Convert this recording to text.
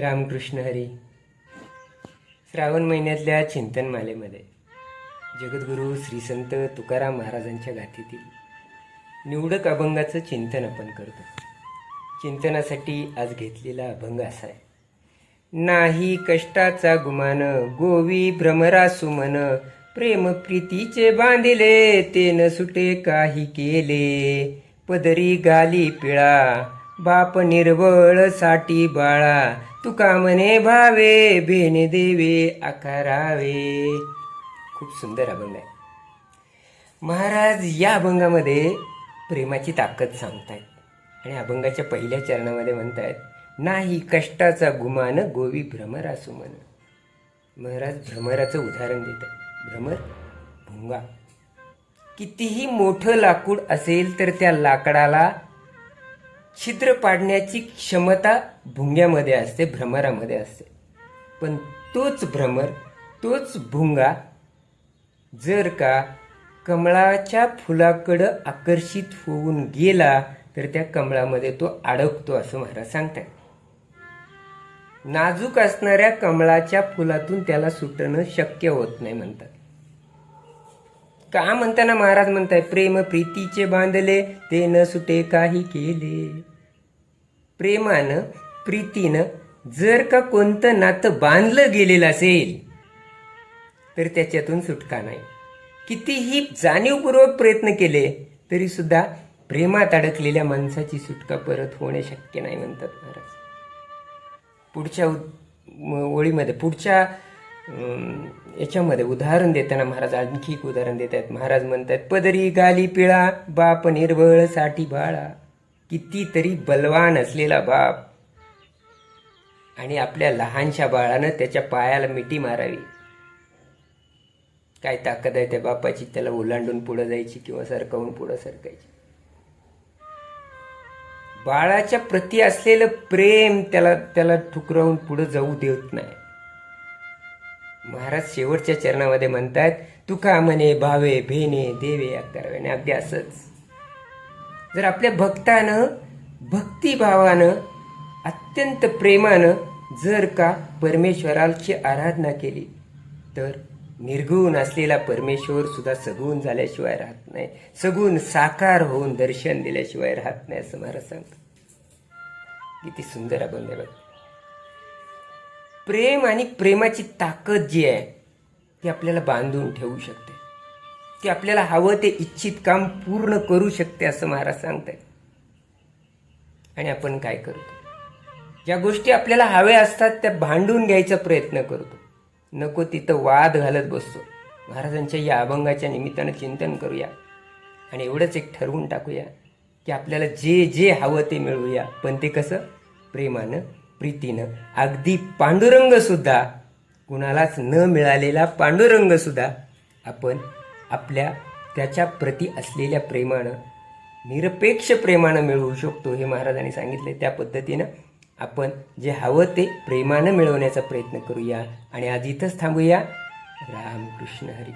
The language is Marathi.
रामकृष्ण हरी. श्रावण महिन्यातल्या चिंतनमालेमध्ये जगद्गुरू श्री संत तुकाराम महाराजांच्या गाथीतील निवडक अभंगाचं चिंतन आपण करतो. चिंतनासाठी आज घेतलेला अभंग असा आहे. नाही कष्टाचा गुमान गोवी भ्रमरा सुमन प्रेम प्रीतीचे बांधिले ते न सुटे काही केले. पदरी गाली पिळा बाप निर्वळसाठी बाळा तुका म्हणे भावे भेने देवे आकारावे. खूप सुंदर अभंग आहे. महाराज या अभंगामध्ये प्रेमाची ताकद सांगतायत. आणि अभंगाच्या पहिल्या चरणामध्ये म्हणतायत नाही कष्टाचा गुमान गोवी भ्रमर सुमन महाराज भ्रमराचं उदाहरण देत आहे भ्रमर भुंगा. कितीही मोठं लाकूड असेल तर त्या लाकडाला छिद्र पाडण्याची क्षमता भुंग्यामध्ये असते भ्रमरामध्ये असते. पण तोच भ्रमर तोच भुंगा जर का कमळाच्या फुलाकडं आकर्षित होऊन गेला तर त्या कमळामध्ये तो अडकतो असं महाराज सांगतात नाजूक असणाऱ्या कमळाच्या फुलातून त्याला सुटणं शक्य होत नाही म्हणतात. का म्हणताना महाराज म्हणताय प्रेम प्रीतीचे बांधले ते न सुटे काही केले. प्रेमानं प्रीतीनं जर का कोणतं नातं बांधलं गेलेलं असेल तर त्याच्यातून सुटका नाही. कितीही जाणीवपूर्वक प्रयत्न केले तरी सुद्धा प्रेमात अडकलेल्या माणसाची सुटका परत होणे शक्य नाही म्हणतात महाराज. पुढच्या ओळीमध्ये पुढच्या याच्यामध्ये उदाहरण देताना महाराज आणखी एक उदाहरण देत आहेत महाराज म्हणतात पदरी गाली पिळा बाप निर्बळसाठी बाळा. कितीतरी बलवान असलेला बाप आणि आपल्या लहानशा बाळानं त्याच्या पायाला मिठी मारावी. काय ताकद आहे त्या बापाची? त्याला ओलांडून पुढं जायची किंवा सरकवून पुढं सरकायची? बाळाच्या प्रती असलेलं प्रेम त्याला त्याला ठुकरावून पुढं जाऊ देत नाही. महाराज शेवटच्या चरणामध्ये म्हणतात तुका म्हणे भावे भेने देवे करावे अगदी असंच. जर आपल्या भक्तानं भक्तिभावानं अत्यंत प्रेमानं जर का परमेश्वराची आराधना केली तर निर्गुण असलेला परमेश्वर सुद्धा सगुण झाल्याशिवाय राहत नाही. सगुण साकार होऊन दर्शन दिल्याशिवाय राहत नाही असं महाराज सांगतो किती सुंदर आपण आहे प्रेम आणि प्रेमाची ताकद जी आहे ती आपल्याला बांधून ठेवू शकते. ती आपल्याला हवं ते इच्छित काम पूर्ण करू शकते असं महाराज सांगतायत. आणि आपण काय करतो? ज्या गोष्टी आपल्याला हव्या असतात त्या भांडून घ्यायचा प्रयत्न करतो. नको तिथं वाद घालत बसतो. महाराजांच्या या अभंगाच्या निमित्तानं चिंतन करूया. आणि एवढंच एक ठरवून टाकूया की आपल्याला जे जे हवं ते मिळवूया. पण ते कसं? प्रेमानं प्रीतीनं अगदी पांडुरंग सुद्धा कुणालाच न मिळालेला पांडुरंग सुद्धा आपण आपल्या त्याच्या प्रती असलेल्या प्रेमानं निरपेक्ष प्रेमानं मिळवू शकतो हे महाराजांनी सांगितले. त्या पद्धतीनं आपण जे हवं ते प्रेमानं मिळवण्याचा प्रयत्न करूया. आणि आज इथंच थांबूया. रामकृष्ण हरी.